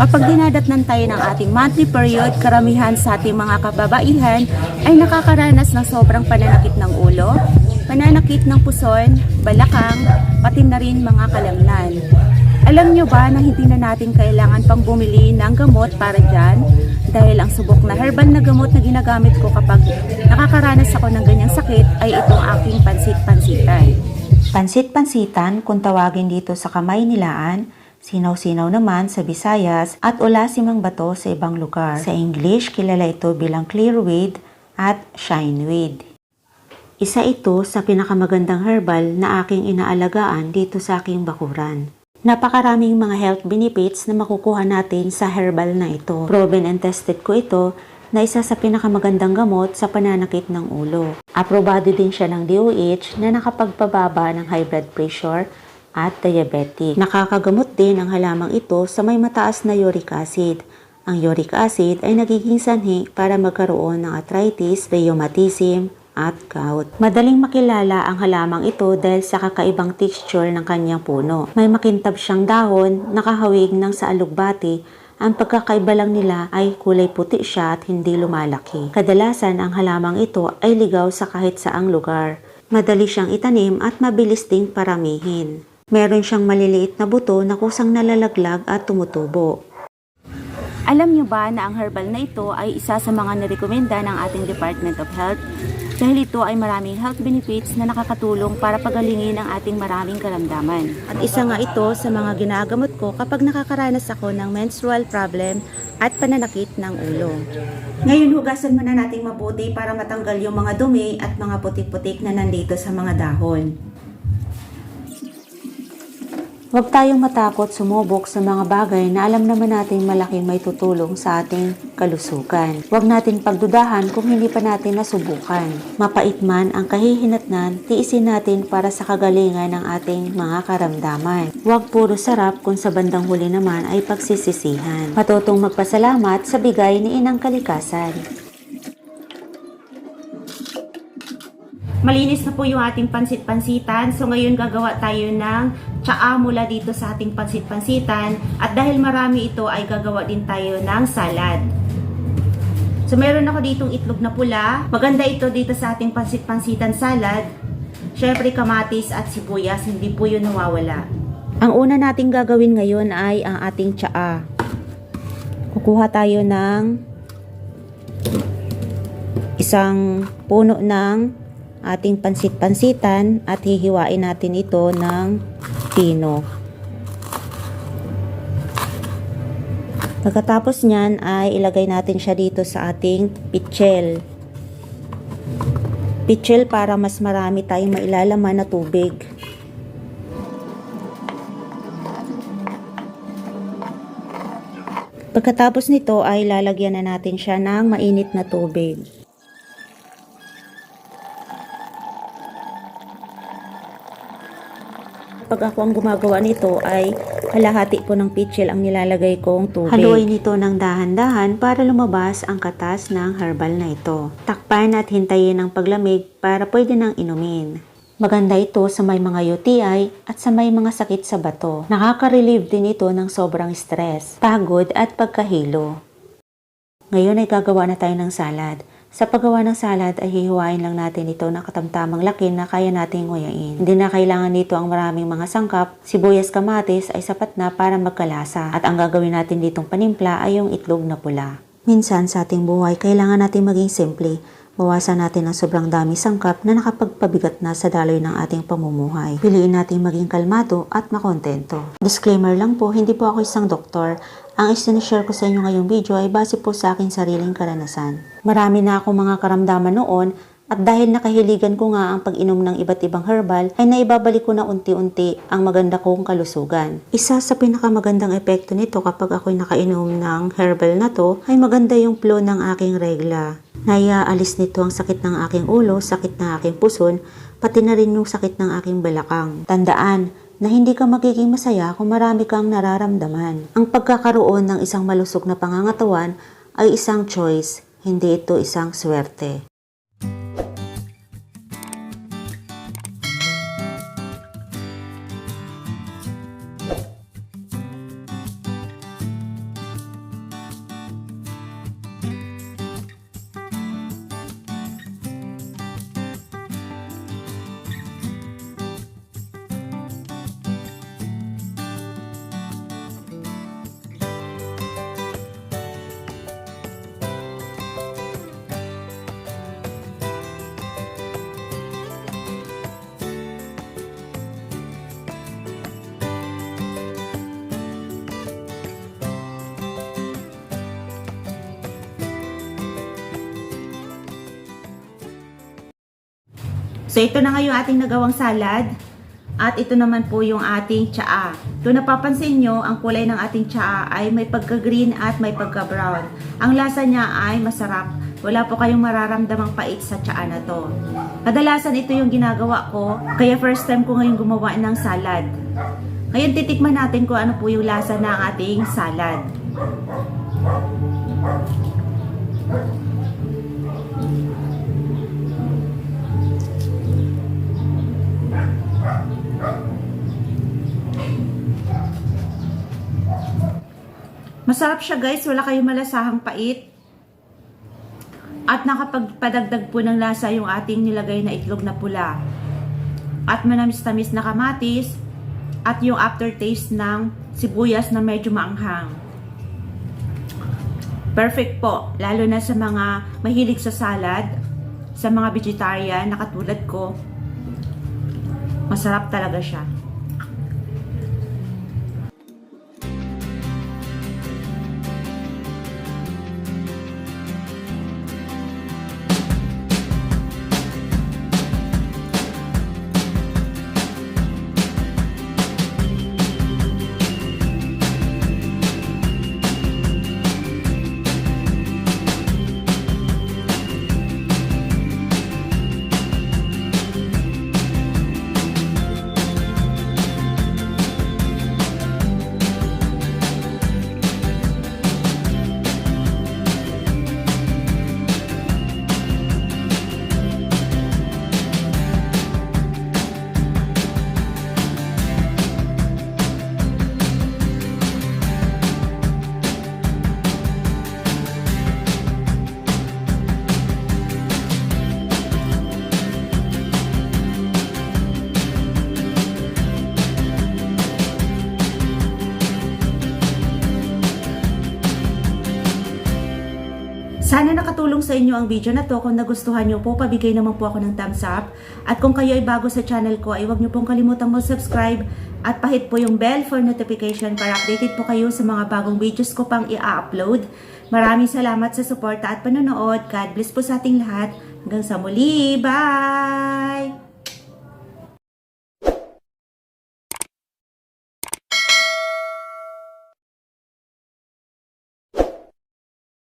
Kapag dinadatnan tayo ng ating monthly period, karamihan sa ating mga kababaihan ay nakakaranas ng sobrang pananakit ng ulo, pananakit ng puson, balakang, pati na rin mga kalamnan. Alam nyo ba na hindi na natin kailangan pang bumili ng gamot para dyan? Dahil ang subok na herbal na gamot na ginagamit ko kapag nakakaranas ako ng ganyang sakit ay itong aking pansit-pansitan. Pansit-pansitan kung tawagin dito sa kamay nilaan, sinaw-sinaw naman sa Visayas at ulasimang bato sa ibang lugar. Sa English, kilala ito bilang clearweed at shineweed. Isa ito sa pinakamagandang herbal na aking inaalagaan dito sa aking bakuran. Napakaraming mga health benefits na makukuha natin sa herbal na ito. Proven and tested ko ito na isa sa pinakamagandang gamot sa pananakit ng ulo. Aprobado din siya ng DOH na nakapagpababa ng high blood pressure at diabetic. Nakakagamot din ang halamang ito sa may mataas na uric acid. Ang uric acid ay nagiging sanhi para magkaroon ng arthritis, rheumatism, at gout. Madaling makilala ang halamang ito dahil sa kakaibang texture ng kanyang puno. May makintab siyang dahon, nakahawig ng sa alugbati, ang pagkakaiba lang nila ay kulay puti siya at hindi lumalaki. Kadalasan ang halamang ito ay ligaw sa kahit saang lugar. Madali siyang itanim at mabilis ding paramihin. Meron siyang maliliit na buto na kusang nalalaglag at tumutubo. Alam nyo ba na ang herbal na ito ay isa sa mga nirekomenda ng ating Department of Health dahil ito ay maraming health benefits na nakakatulong para pagalingin ang ating maraming karamdaman. At isa nga ito sa mga ginagamot ko kapag nakakaranas ako ng menstrual problem at pananakit ng ulo. Ngayon hugasan muna nating mabuti para matanggal yung mga dumi at mga putik-putik na nandito sa mga dahon. Huwag tayong matakot sumubok sa mga bagay na alam naman natin malaking may tutulong sa ating kalusugan. Huwag natin pagdudahan kung hindi pa natin nasubukan. Mapait man ang kahihinatnan, tiisin natin para sa kagalingan ng ating mga karamdaman. Huwag puro sarap kung sa bandang huli naman ay pagsisisihan. Matutong magpasalamat sa bigay ni Inang Kalikasan. Malinis na po yung ating pansit-pansitan. So ngayon gagawa tayo ng tsaa mula dito sa ating pansit-pansitan. At dahil marami ito ay gagawa din tayo ng salad. So meron ako ditong itlog na pula. Maganda ito dito sa ating pansit-pansitan salad. Syempre kamatis at sibuyas, hindi po yun nawawala. Ang una nating gagawin ngayon ay ang ating tsaa. Kukuha tayo ng isang puno ng ating pansit-pansitan at hihiwain natin ito ng pino. Pagkatapos niyan ay ilagay natin siya dito sa ating pichel. Pichel para mas marami tayong mailalaman na tubig. Pagkatapos nito ay lalagyan na natin siya ng mainit na tubig. Pag ako ang gumagawa nito ay halahati po ng pitchel ang nilalagay kong tubig. Haluin nito ng dahan-dahan para lumabas ang katas ng herbal na ito. Takpan at hintayin ang paglamig para pwede nang inumin. Maganda ito sa may mga UTI at sa may mga sakit sa bato. Nakaka-relieve din ito ng sobrang stress, pagod at pagkahilo. Ngayon ay gagawa na tayo ng salad. Sa paggawa ng salad ay hihiwain lang natin ito na katamtamang laki na kaya nating nguyain. Hindi na kailangan dito ang maraming mga sangkap, sibuyas kamatis ay sapat na para magkalasa. At ang gagawin natin ditong panimpla ay yung itlog na pula. Minsan sa ating buhay, kailangan natin maging simple. Bawasan natin ang sobrang dami sangkap na nakapagpabigat na sa daloy ng ating pamumuhay. Piliin natin maging kalmado at makontento. Disclaimer lang po, hindi po ako isang doktor. Ang isinishare ko sa inyo ngayong video ay base po sa aking sariling karanasan. Marami na akong mga karamdaman noon at dahil nakahiligan ko nga ang pag-inom ng iba't ibang herbal, ay naibabalik ko na unti-unti ang maganda kong kalusugan. Isa sa pinakamagandang epekto nito kapag ako'y nakainom ng herbal na to, ay maganda yung flow ng aking regla. Naiaalis nito ang sakit ng aking ulo, sakit ng aking puson, pati na rin yung sakit ng aking balakang. Tandaan, na hindi ka magiging masaya kung marami kang nararamdaman. Ang pagkakaroon ng isang malusog na pangangatawan ay isang choice, hindi ito isang swerte. So ito na nga ating nagawang salad. At ito naman po yung ating tsaa. Kung napapansin nyo, ang kulay ng ating tsaa ay may pagka-green at may pagka-brown. Ang lasa niya ay masarap. Wala po kayong mararamdamang pait sa tsaa na to. Kadalasan ito yung ginagawa ko, kaya first time ko ngayon gumawa ng salad. Ngayon titikman natin kung ano po yung lasa ng ating salad. Masarap siya guys, wala kayong malasahang pait. At nakapagpadagdag po ng lasa yung ating nilagay na itlog na pula. At manamis-tamis na kamatis. At yung aftertaste ng sibuyas na medyo maanghang. Perfect po, lalo na sa mga mahilig sa salad, sa mga vegetarian na katulad ko. Masarap talaga siya. Sana nakatulong sa inyo ang video na to. Kung nagustuhan nyo po, pabigay naman po ako ng thumbs up. At kung kayo ay bago sa channel ko, ay huwag nyo pong kalimutang mag-subscribe at pahit po yung bell for notification para updated po kayo sa mga bagong videos ko pang i-upload. Maraming salamat sa suporta at panonood. God bless po sa ating lahat. Hanggang sa muli. Bye!